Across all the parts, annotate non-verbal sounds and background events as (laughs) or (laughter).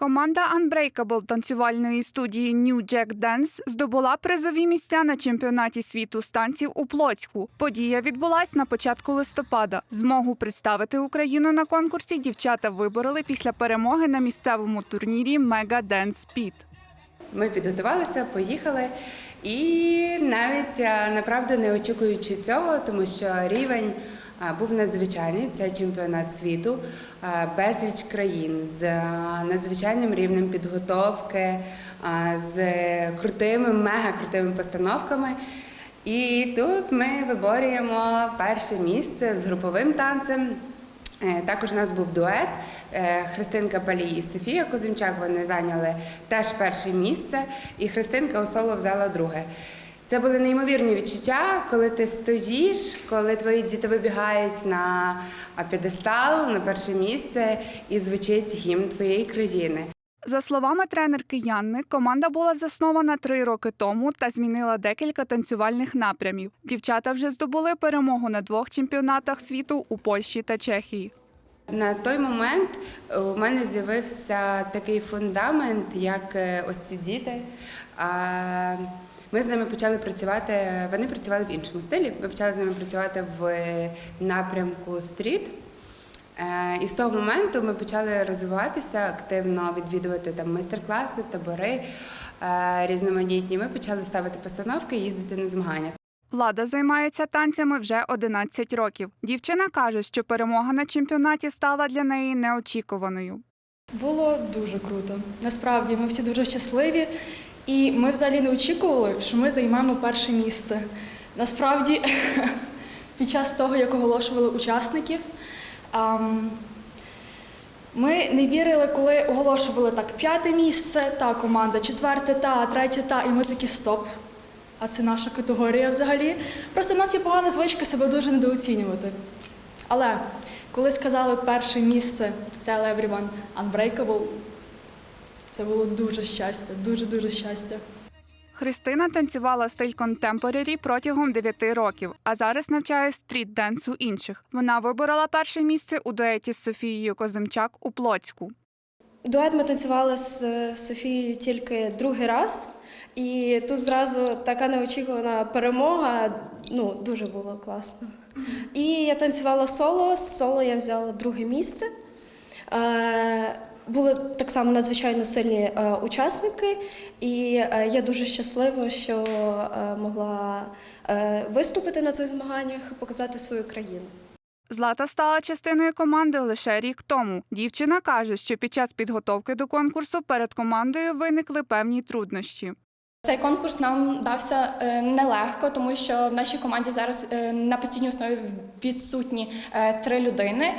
Команда Unbreakable танцювальної студії New Jack Dance здобула призові місця на чемпіонаті світу з танців у Плоцьку. Подія відбулась на початку листопада. Змогу представити Україну на конкурсі дівчата вибороли після перемоги на місцевому турнірі Mega Dance Pit. Ми підготувалися, поїхали. І навіть е, направду не очікуючи цього, тому що рівень був надзвичайний. Це чемпіонат світу, безліч країн з надзвичайним рівнем підготовки, з крутими, мега крутими постановками. І тут ми виборюємо перше місце з груповим танцем. Е, Також у нас був дует Е, Христинка Палій і Софія Козимчак. Вони зайняли теж перше місце, і Христинка у соло взяла друге. Це були неймовірні відчуття, коли ти стоїш, коли твої діти вибігають на п'єдестал, на перше місце, і звучить гімн твоєї країни. За словами тренерки Янни, команда була заснована три роки тому та змінила декілька танцювальних напрямів. Дівчата вже здобули перемогу на двох чемпіонатах світу у Польщі та Чехії. На той момент е, у мене з'явився такий фундамент, як е, ось ці діти. Ми з ними почали працювати. Вони працювали в іншому стилі. Ми почали з ними працювати в напрямку стріт. Е, І з того моменту ми почали розвиватися, активно відвідувати там майстер-класи, табори різноманітні. Ми почали ставити постановки їздити на змагання. Влада займається танцями вже 11 років. Дівчина каже, що перемога на чемпіонаті стала для неї неочікуваною. Було дуже круто. Насправді ми всі дуже щасливі, і ми взагалі не очікували, що ми займемо перше місце. Насправді, (laughs) під час того, як оголошували учасників, ми не вірили, коли оголошували так п'яте місце, та команда, четверте, та, третє, та, і ми такі стоп. А це наша категорія взагалі. Просто в нас є погана звичка себе дуже недооцінювати. Але коли сказали перше місце Tell Everyone Unbreakable, це було дуже щастя, дуже-дуже щастя. Христина танцювала стиль контемпорарі протягом 9 років, а зараз навчає стріт-денсу інших. Вона виборола перше місце у дуеті з Софією Козимчак у Плоцьку. Дует ми танцювали з е, Софією тільки другий раз, і тут зразу така неочікувана перемога. Ну, дуже було класно. І я танцювала соло. З соло я взяла друге місце. Е, Були так само надзвичайно сильні е, учасники, і е, я дуже щаслива, що могла виступити на цих змаганнях показати свою країну. Злата стала частиною команди лише рік тому. Дівчина каже, що під час підготовки до конкурсу перед командою виникли певні труднощі. Цей конкурс нам дався е, нелегко, тому що в нашій команді зараз е, на постійній основі відсутні е, три людини,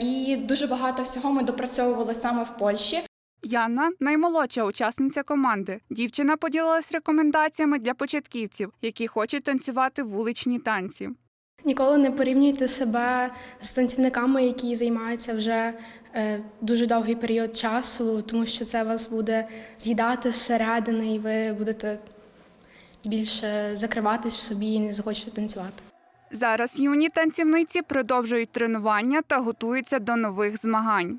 і дуже багато всього ми допрацьовували саме в Польщі. Яна наймолодша учасниця команди. Дівчина поділилась рекомендаціями для початківців, які хочуть танцювати вуличні танці. Ніколи не порівнюйте себе з танцівниками, які займаються вже е, дуже довгий період часу, тому що це вас буде з'їдати зсередини, і ви будете більше закриватись в собі і не захочете танцювати. Зараз юні танцівниці продовжують тренування та готуються до нових змагань.